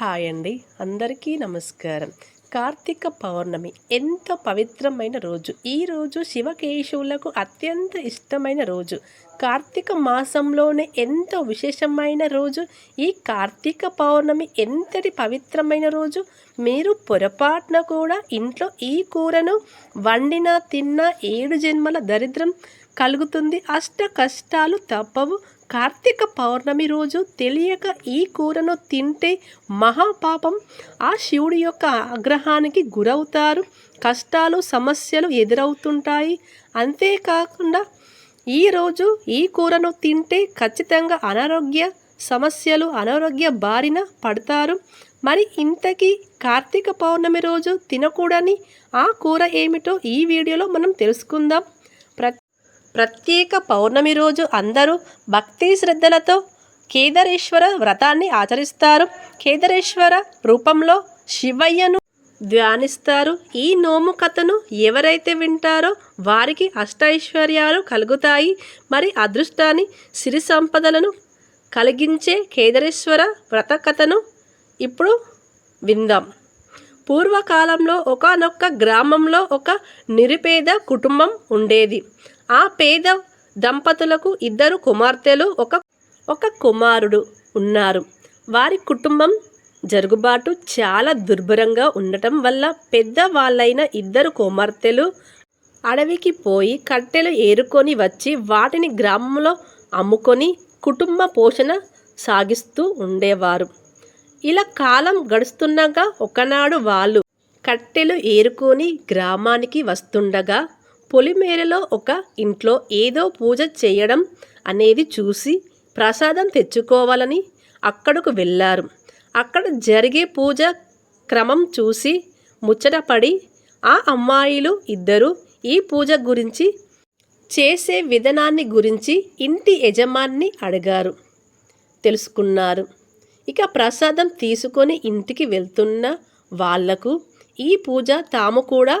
Hi అండి. అందరికీ నమస్కారం. కార్తీక పౌర్ణమి ఎంత పవిత్రమైన రోజు. ఈ రోజు శివకేశవులకు అత్యంత ఇష్టమైన రోజు. కార్తీక మాసంలోనే ఎంతో విశేషమైన రోజు. ఈ కార్తీక పౌర్ణమి ఎంతటి పవిత్రమైన రోజు. మీరు పొరపాటున కూడా ఇంట్లో ఈ కూరను వండినా తిన్నా ఏడు జన్మల దరిద్రం కలుగుతుంది. అష్ట కష్టాలు తప్పవు. కార్తీక పౌర్ణమి రోజు తెలియక ఈ కూరను తింటే మహాపాపం. ఆ శివుడి యొక్క ఆగ్రహానికి గురవుతారు. కష్టాలు సమస్యలు ఎదురవుతుంటాయి. అంతేకాకుండా ఈరోజు ఈ కూరను తింటే ఖచ్చితంగా అనారోగ్య సమస్యలు అనారోగ్య బారిన పడతారు. మరి ఇంతకీ కార్తీక పౌర్ణమి రోజు తినకూడని ఆ కూర ఏమిటో ఈ వీడియోలో మనం తెలుసుకుందాం. ప్రత్యేక పౌర్ణమి రోజు అందరూ భక్తి శ్రద్ధలతో కేదారేశ్వర వ్రతాన్ని ఆచరిస్తారు. కేదారేశ్వర రూపంలో శివయ్యను ధ్యానిస్తారు. ఈ నోము కథను ఎవరైతే వింటారో వారికి అష్టైశ్వర్యాలు కలుగుతాయి. మరి అదృష్టాన్ని సిరి సంపదలను కలిగించే కేదారేశ్వర వ్రత కథను ఇప్పుడు విందాం. పూర్వకాలంలో ఒకనొక్క గ్రామంలో ఒక నిరుపేద కుటుంబం ఉండేది. ఆ పేద దంపతులకు ఇద్దరు కుమార్తెలు ఒక ఒక కుమారుడు ఉన్నారు. వారి కుటుంబం జరుగుబాటు చాలా దుర్భరంగా ఉండటం వల్ల పెద్ద వాళ్ళైన ఇద్దరు కుమార్తెలు అడవికి పోయి కట్టెలు ఏరుకొని వచ్చి వాటిని గ్రామంలో అమ్ముకొని కుటుంబ పోషణ సాగిస్తూ ఉండేవారు. ఇలా కాలం గడుస్తుండగా ఒకనాడు వాళ్ళు కట్టెలు ఏరుకొని గ్రామానికి వస్తుండగా పొలిమేరలో ఒక ఇంట్లో ఏదో పూజ చేయడం అనేది చూసి ప్రసాదం తెచ్చుకోవాలని అక్కడకు వెళ్ళారు. అక్కడ జరిగే పూజ క్రమం చూసి ముచ్చటపడి ఆ అమ్మాయిలు ఇద్దరు ఈ పూజ గురించి చేసే విధానాన్ని గురించి ఇంటి యజమాన్ని అడిగారు. తెలుసుకున్నారు. ఇక ప్రసాదం తీసుకొని ఇంటికి వెళ్తున్న వాళ్ళకు ఈ పూజ తాము కూడా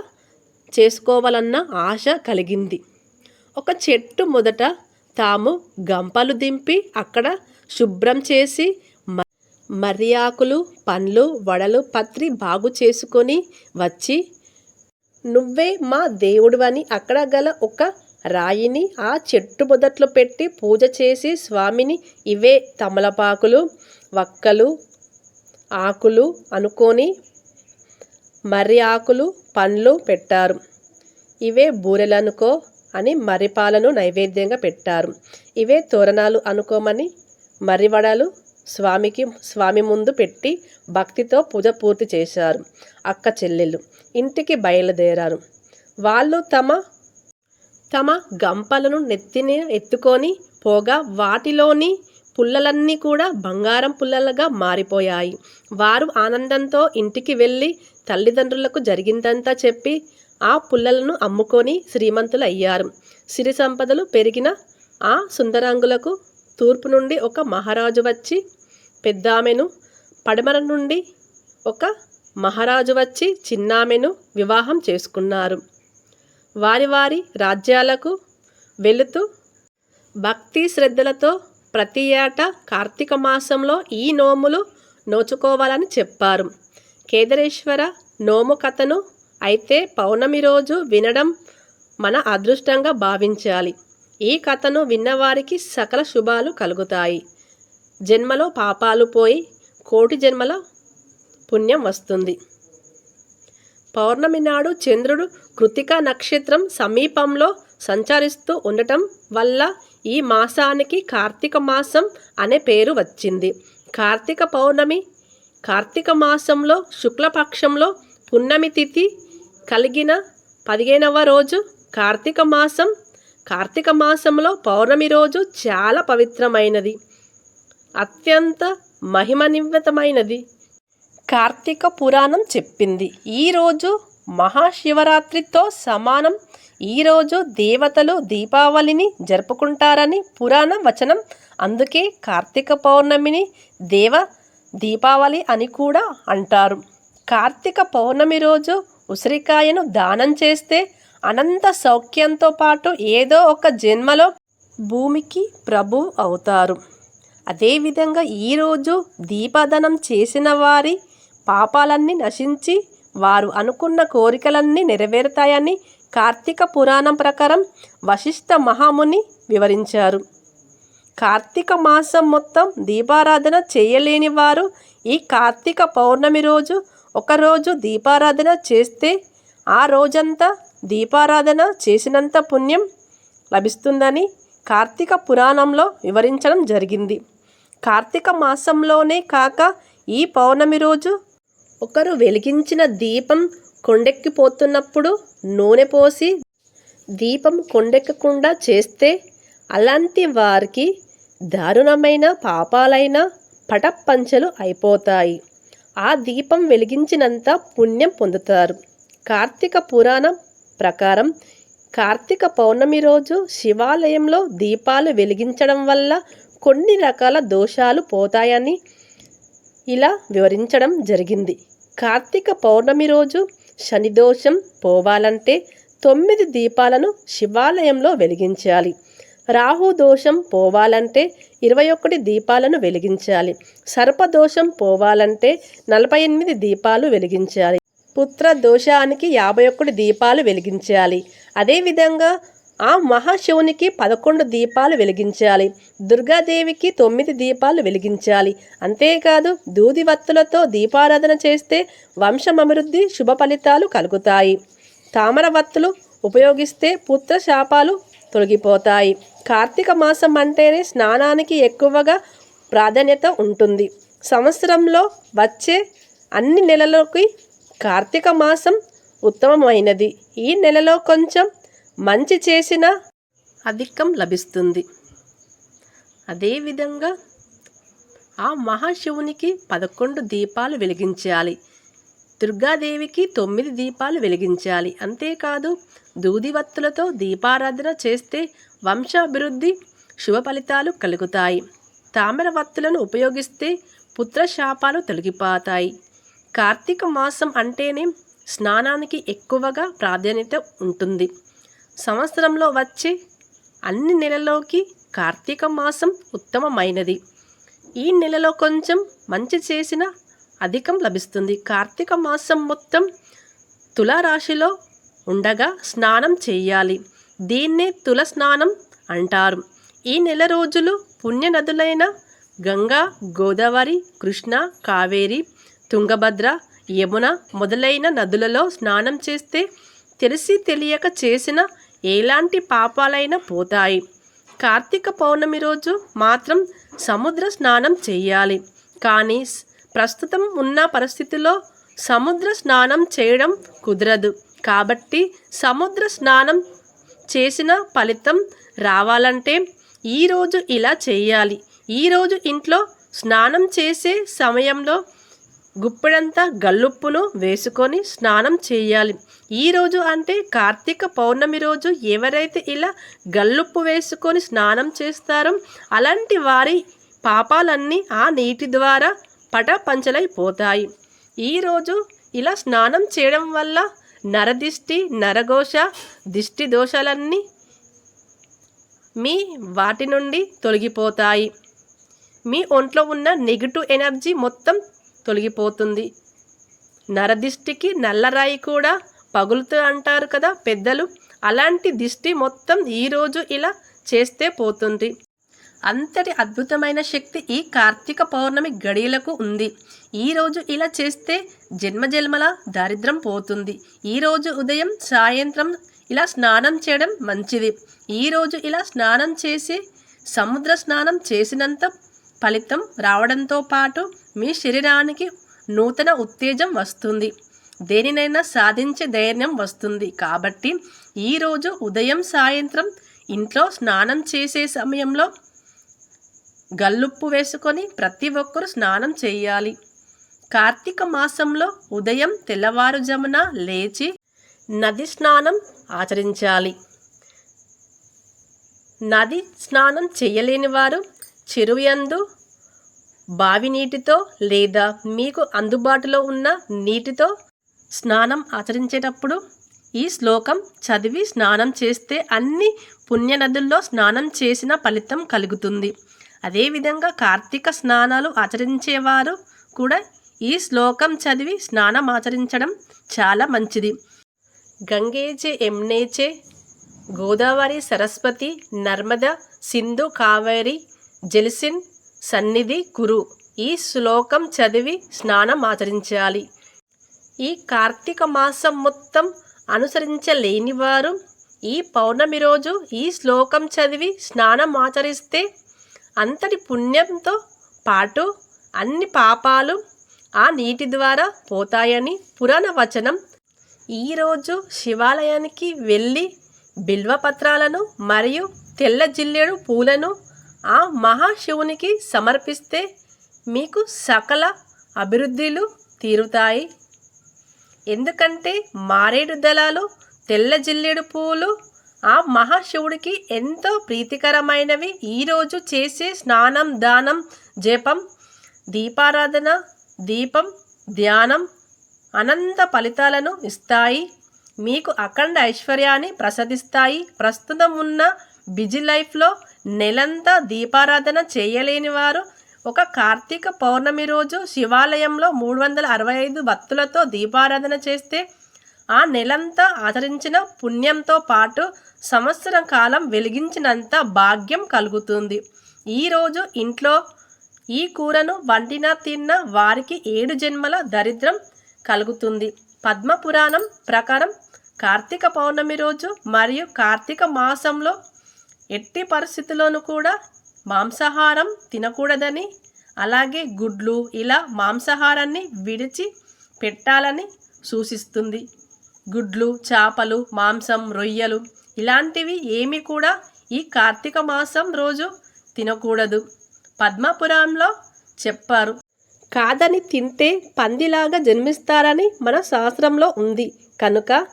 చేసుకోవాలన్న ఆశ కలిగింది. ఒక చెట్టు మొదట తాము గంపలు దింపి అక్కడ శుభ్రం చేసి మ- ఆకులు పండ్లు వడలు పత్రి బాగు చేసుకొని వచ్చి నువ్వే మా దేవుడివని అక్కడ గల ఒక రాయిని ఆ చెట్టు మొదట్లో పెట్టి పూజ చేసి స్వామిని ఇవే తమలపాకులు వక్కలు ఆకులు అనుకొని మర్రి ఆకులు పండ్లు పెట్టారు. ఇవే బూరెలనుకో అని మర్రిపాలను నైవేద్యంగా పెట్టారు. ఇవే తోరణాలు అనుకోమని మర్రివడలు స్వామికి స్వామి ముందు పెట్టి భక్తితో పూజ పూర్తి చేశారు అక్క చెల్లెళ్ళు ఇంటికి బయలుదేరారు. వాళ్ళు తమ తమ గంపలను నెత్తిని ఎత్తుకొని పోగా వాటిలోని పుల్లలన్నీ కూడా బంగారం పుల్లలుగా మారిపోయాయి. వారు ఆనందంతో ఇంటికి వెళ్ళి తల్లిదండ్రులకు జరిగిందంతా చెప్పి ఆ పుల్లలను అమ్ముకొని శ్రీమంతులు అయ్యారు సిరి సంపదలు పెరిగిన ఆ సుందరాంగులకు తూర్పు నుండి ఒక మహారాజు వచ్చి పెద్దామెను పడమర నుండి ఒక మహారాజు వచ్చి చిన్నామెను వివాహం చేసుకున్నారు. వారి వారి రాజ్యాలకు వెళుతూ భక్తి శ్రద్ధలతో ప్రతి ఏటా కార్తీక మాసంలో ఈ నోములు నోచుకోవాలని చెప్పారు. కేదరేశ్వర నోము కథను అయితే పౌర్ణమి రోజు వినడం మన అదృష్టంగా భావించాలి. ఈ కథను విన్నవారికి సకల శుభాలు కలుగుతాయి. జన్మలో పాపాలు పోయి కోటి జన్మల పుణ్యం వస్తుంది. పౌర్ణమి నాడు చంద్రుడు కృతిక నక్షత్రం సమీపంలో సంచరిస్తూ ఉండటం వల్ల ఈ మాసానికి కార్తీక మాసం అనే పేరు వచ్చింది. కార్తీక పౌర్ణమి కార్తీక మాసంలో శుక్లపక్షంలో పున్నమి తిథి కలిగిన పదిహేనవ రోజు కార్తీక మాసం. కార్తీక మాసంలో పౌర్ణమి రోజు చాలా పవిత్రమైనది. అత్యంత మహిమనివ్వతమైనది. కార్తీక పురాణం చెప్పింది. ఈరోజు మహాశివరాత్రితో సమానం ఈరోజు దేవతలు దీపావళిని జరుపుకుంటారని పురాణ వచనం. అందుకే కార్తీక పౌర్ణమిని దేవ దీపావళి అని కూడా అంటారు. కార్తీక పౌర్ణమి రోజు ఉసిరికాయను దానం చేస్తే అనంత సౌఖ్యంతో పాటు ఏదో ఒక జన్మలో భూమికి ప్రభు అవుతారు. అదేవిధంగా ఈరోజు దీపదనం చేసిన వారి పాపాలన్నీ నశించి వారు అనుకున్న కోరికలన్నీ నెరవేరుతాయని కార్తీక పురాణం ప్రకారం వశిష్ఠ మహాముని వివరించారు. కార్తీక మాసం మొత్తం దీపారాధన చేయలేని వారు ఈ కార్తీక పౌర్ణమి రోజు ఒకరోజు దీపారాధన చేస్తే ఆ రోజంతా దీపారాధన చేసినంత పుణ్యం లభిస్తుందని కార్తీక పురాణంలో వివరించడం జరిగింది. కార్తీక మాసంలోనే కాక ఈ పౌర్ణమి రోజు ఒకరు వెలిగించిన దీపం కొండెక్కిపోతున్నప్పుడు నూనె పోసి దీపం కొండెక్కకుండా చేస్తే అలాంటి వారికి దారుణమైన పాపాలైన పటప్పంచలు అయిపోతాయి. ఆ దీపం వెలిగించినంత పుణ్యం పొందుతారు. కార్తీక పురాణం ప్రకారం కార్తీక పౌర్ణమి రోజు శివాలయంలో దీపాలు వెలిగించడం వల్ల కొన్ని రకాల దోషాలు పోతాయని ఇలా వివరించడం జరిగింది. కార్తీక పౌర్ణమి రోజు శని దోషం పోవాలంటే తొమ్మిది దీపాలను శివాలయంలో వెలిగించాలి. రాహు దోషం పోవాలంటే ఇరవై ఒకటి దీపాలను వెలిగించాలి. సర్పదోషం పోవాలంటే నలభై ఎనిమిది దీపాలు వెలిగించాలి. పుత్ర దోషానికి యాభై ఒక్కటి దీపాలు వెలిగించాలి. అదేవిధంగా ఆ మహాశివునికి పదకొండు దీపాలు వెలిగించాలి. దుర్గాదేవికి తొమ్మిది దీపాలు వెలిగించాలి. అంతేకాదు దూదివత్తులతో దీపారాధన చేస్తే వంశమభివృద్ధి శుభ ఫలితాలు కలుగుతాయి. తామరవత్తులు ఉపయోగిస్తే పుత్ర శాపాలు తొలగిపోతాయి. కార్తీక మాసం అంటేనే స్నానానికి ఎక్కువగా ప్రాధాన్యత ఉంటుంది. సంవత్సరంలో వచ్చే అన్ని నెలలకి కార్తీక మాసం ఉత్తమమైనది. ఈ నెలలో కొంచెం మంచి చేసిన అధికం లభిస్తుంది. అదేవిధంగా ఆ మహాశివునికి పదకొండు దీపాలు వెలిగించాలి. దుర్గాదేవికి తొమ్మిది దీపాలు వెలిగించాలి. అంతేకాదు దూదివత్తులతో దీపారాధన చేస్తే వంశాభివృద్ధి శుభ ఫలితాలు కలుగుతాయి. తామర వత్తులను ఉపయోగిస్తే పుత్రశాపాలు తొలగిపోతాయి. కార్తీక మాసం అంటేనే స్నానానికి ఎక్కువగా ప్రాధాన్యత ఉంటుంది. సంవత్సరంలో వచ్చే అన్ని నెలలోకి కార్తీక మాసం ఉత్తమమైనది. ఈ నెలలో కొంచెం మంచి చేసిన అధికం లభిస్తుంది. కార్తీక మాసం మొత్తం తులారాశిలో ఉండగా స్నానం చేయాలి. దీన్నే తుల స్నానం అంటారు. ఈ నెల రోజులు పుణ్యనదులైన గంగా గోదావరి కృష్ణ కావేరి తుంగభద్ర యమున మొదలైన నదులలో స్నానం చేస్తే తెలిసి తెలియక చేసిన ఎలాంటి పాపాలైనా పోతాయి. కార్తీక పౌర్ణమి రోజు మాత్రం సముద్ర స్నానం చేయాలి. కానీ ప్రస్తుతం ఉన్న పరిస్థితిలో సముద్ర స్నానం చేయడం కుదరదు. కాబట్టి సముద్ర స్నానం చేసిన ఫలితం రావాలంటే ఈరోజు ఇలా చేయాలి. ఈరోజు ఇంట్లో స్నానం చేసే సమయంలో గుప్పెడంతా గల్లుప్పును వేసుకొని స్నానం చేయాలి. ఈ రోజు అంటే కార్తీక పౌర్ణమి రోజు ఎవరైతే ఇలా గల్లుప్పు వేసుకొని స్నానం చేస్తారో అలాంటి వారి పాపాలన్నీ ఆ నీటి ద్వారా పటపంచలైపోతాయి. ఈరోజు ఇలా స్నానం చేయడం వల్ల నరదిష్టి నరఘోష దిష్టి దోషాలన్నీ మీ వాటి నుండి తొలగిపోతాయి. మీ ఒంట్లో ఉన్న నెగిటివ్ ఎనర్జీ మొత్తం తొలగిపోతుంది. నరదిష్టికి నల్లరాయి కూడా పగులుతూ అంటారు కదా పెద్దలు. అలాంటి దిష్టి మొత్తం ఈరోజు ఇలా చేస్తే పోతుంది. అంతటి అద్భుతమైన శక్తి ఈ కార్తీక పౌర్ణమి గడియలకు ఉంది. ఈరోజు ఇలా చేస్తే జన్మజన్మల దారిద్రం పోతుంది. ఈరోజు ఉదయం సాయంత్రం ఇలా స్నానం చేయడం మంచిది. ఈరోజు ఇలా స్నానం చేసి సముద్ర స్నానం చేసినంత ఫలితం రావడంతో పాటు మీ శరీరానికి నూతన ఉత్తేజం వస్తుంది. దేనినైనా సాధించే ధైర్యం వస్తుంది. కాబట్టి ఈరోజు ఉదయం సాయంత్రం ఇంట్లో స్నానం చేసే సమయంలో గల్లుప్పు వేసుకొని ప్రతి ఒక్కరూ స్నానం చేయాలి. కార్తీక మాసంలో ఉదయం తెల్లవారుజామున లేచి నది స్నానం ఆచరించాలి. నది స్నానం చేయలేని వారు చెరువు యందు బావి నీటితో లేదా మీకు అందుబాటులో ఉన్న నీటితో స్నానం ఆచరించేటప్పుడు ఈ శ్లోకం చదివి స్నానం చేస్తే అన్ని పుణ్యనదుల్లో స్నానం చేసిన ఫలితం కలుగుతుంది. అదేవిధంగా కార్తీక స్నానాలు ఆచరించేవారు కూడా ఈ శ్లోకం చదివి స్నానం ఆచరించడం చాలా మంచిది. గంగేచే యమునేచే గోదావరి సరస్వతి నర్మద సింధు కావేరి జెలిసిన్ సన్నిధి కురు ఈ శ్లోకం చదివి స్నానం ఆచరించాలి. ఈ కార్తీక మాసం మొత్తం అనుసరించలేని వారు ఈ పౌర్ణమి రోజు ఈ శ్లోకం చదివి స్నానం ఆచరిస్తే అంతటి పుణ్యంతో పాటు అన్ని పాపాలు ఆ నీటి ద్వారా పోతాయని పురాణ వచనం. ఈరోజు శివాలయానికి వెళ్ళి బిల్వపత్రాలను మరియు తెల్ల జిల్లెడు పూలను ఆ మహాశివునికి సమర్పిస్తే మీకు సకల అభివృద్ధిలు తీరుతాయి. ఎందుకంటే మారేడు దళాలు తెల్ల జిల్లెడు పూలు ఆ మహాశివుడికి ఎంతో ప్రీతికరమైనవి. ఈరోజు చేసే స్నానం దానం జపం దీపారాధన దీపం ధ్యానం అనంత ఫలితాలను ఇస్తాయి. మీకు అఖండ ఐశ్వర్యాన్ని ప్రసాదిస్తాయి. ప్రస్తుతం ఉన్న బిజీ లైఫ్లో నెలంతా దీపారాధన చేయలేని వారు ఒక కార్తీక పౌర్ణమి రోజు శివాలయంలో మూడు వందల అరవై ఐదు భక్తులతో దీపారాధన చేస్తే ఆ నెలంతా ఆచరించిన పుణ్యంతో పాటు సంవత్సరం కాలం వెలిగించినంత భాగ్యం కలుగుతుంది. ఈరోజు ఇంట్లో ఈ కూరను వండిన తిన్న వారికి ఏడు జన్మల దరిద్రం కలుగుతుంది. పద్మపురాణం ప్రకారం కార్తీక పౌర్ణమి రోజు మరియు కార్తీక మాసంలో ఎట్టి పరిస్థితుల్లోనూ కూడా మాంసాహారం తినకూడదని అలాగే గుడ్లు ఇలా మాంసాహారాన్ని విడిచి పెట్టాలని సూచిస్తుంది. గుడ్లు చేపలు మాంసం రొయ్యలు ఇలాంటివి ఏమి కూడా ఈ కార్తీక మాసం రోజు తినకూడదు. పద్మపురంలో చెప్పారు. కాదని తింటే పందిలాగా జన్మిస్తారని మన శాస్త్రంలో ఉంది. కనుక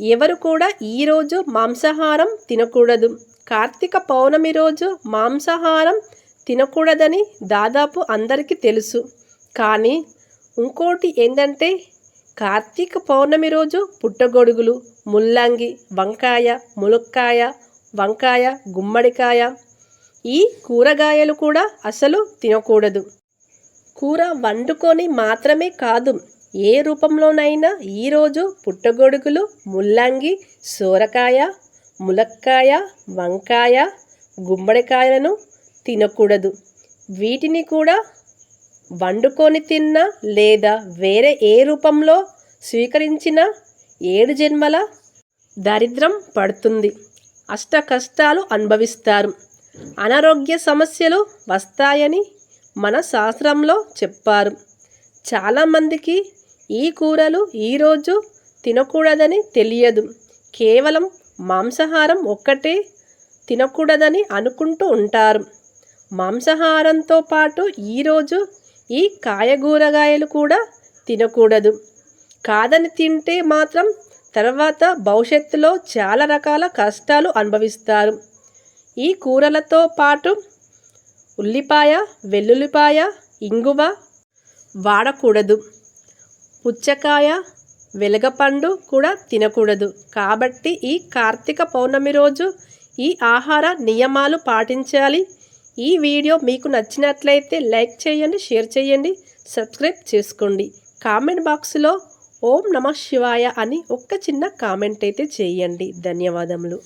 ఎవరు కూడా ఈరోజు మాంసాహారం తినకూడదు. కార్తీక పౌర్ణమి రోజు మాంసాహారం తినకూడదని దాదాపు అందరికీ తెలుసు. కానీ ఇంకోటి ఏంటంటే కార్తీక పౌర్ణమి రోజు పుట్టగొడుగులు ముల్లంగి వంకాయ ములక్కాయ వంకాయ గుమ్మడికాయ ఈ కూరగాయలు కూడా అసలు తినకూడదు. కూర వండుకొని మాత్రమే కాదు ఏ రూపంలోనైనా ఈరోజు పుట్టగొడుగులు ముల్లంగి సోరకాయ ములక్కాయ వంకాయ గుమ్మడికాయలను తినకూడదు. వీటిని కూడా వండుకొని తిన్నా లేదా వేరే ఏ రూపంలో స్వీకరించిన ఏడు జన్మల దరిద్రం పడుతుంది. అష్ట కష్టాలు అనుభవిస్తారు. అనారోగ్య సమస్యలు వస్తాయని మన శాస్త్రంలో చెప్పారు. చాలామందికి ఈ కూరలు ఈరోజు తినకూడదని తెలియదు. కేవలం మాంసాహారం ఒక్కటే తినకూడదని అనుకుంటూ ఉంటారు. మాంసాహారంతో పాటు ఈరోజు ఈ కాయగూరగాయలు కూడా తినకూడదు. కాదని తింటే మాత్రం తర్వాత భవిష్యత్తులో చాలా రకాల కష్టాలు అనుభవిస్తారు. ఈ కూరలతో పాటు ఉల్లిపాయ వెల్లుల్లిపాయ ఇంగువ వాడకూడదు. పుచ్చకాయ వెలగపండు కూడా తినకూడదు. కాబట్టి ఈ కార్తీక పౌర్ణమి రోజు ఈ ఆహార నియమాలు పాటించాలి. ఈ వీడియో మీకు నచ్చినట్లయితే లైక్ చేయండి షేర్ చేయండి సబ్స్క్రైబ్ చేసుకోండి. కామెంట్ బాక్స్లో ఓం నమ శివాయ అని ఒక్క చిన్న కామెంట్ అయితే చేయండి. ధన్యవాదములు.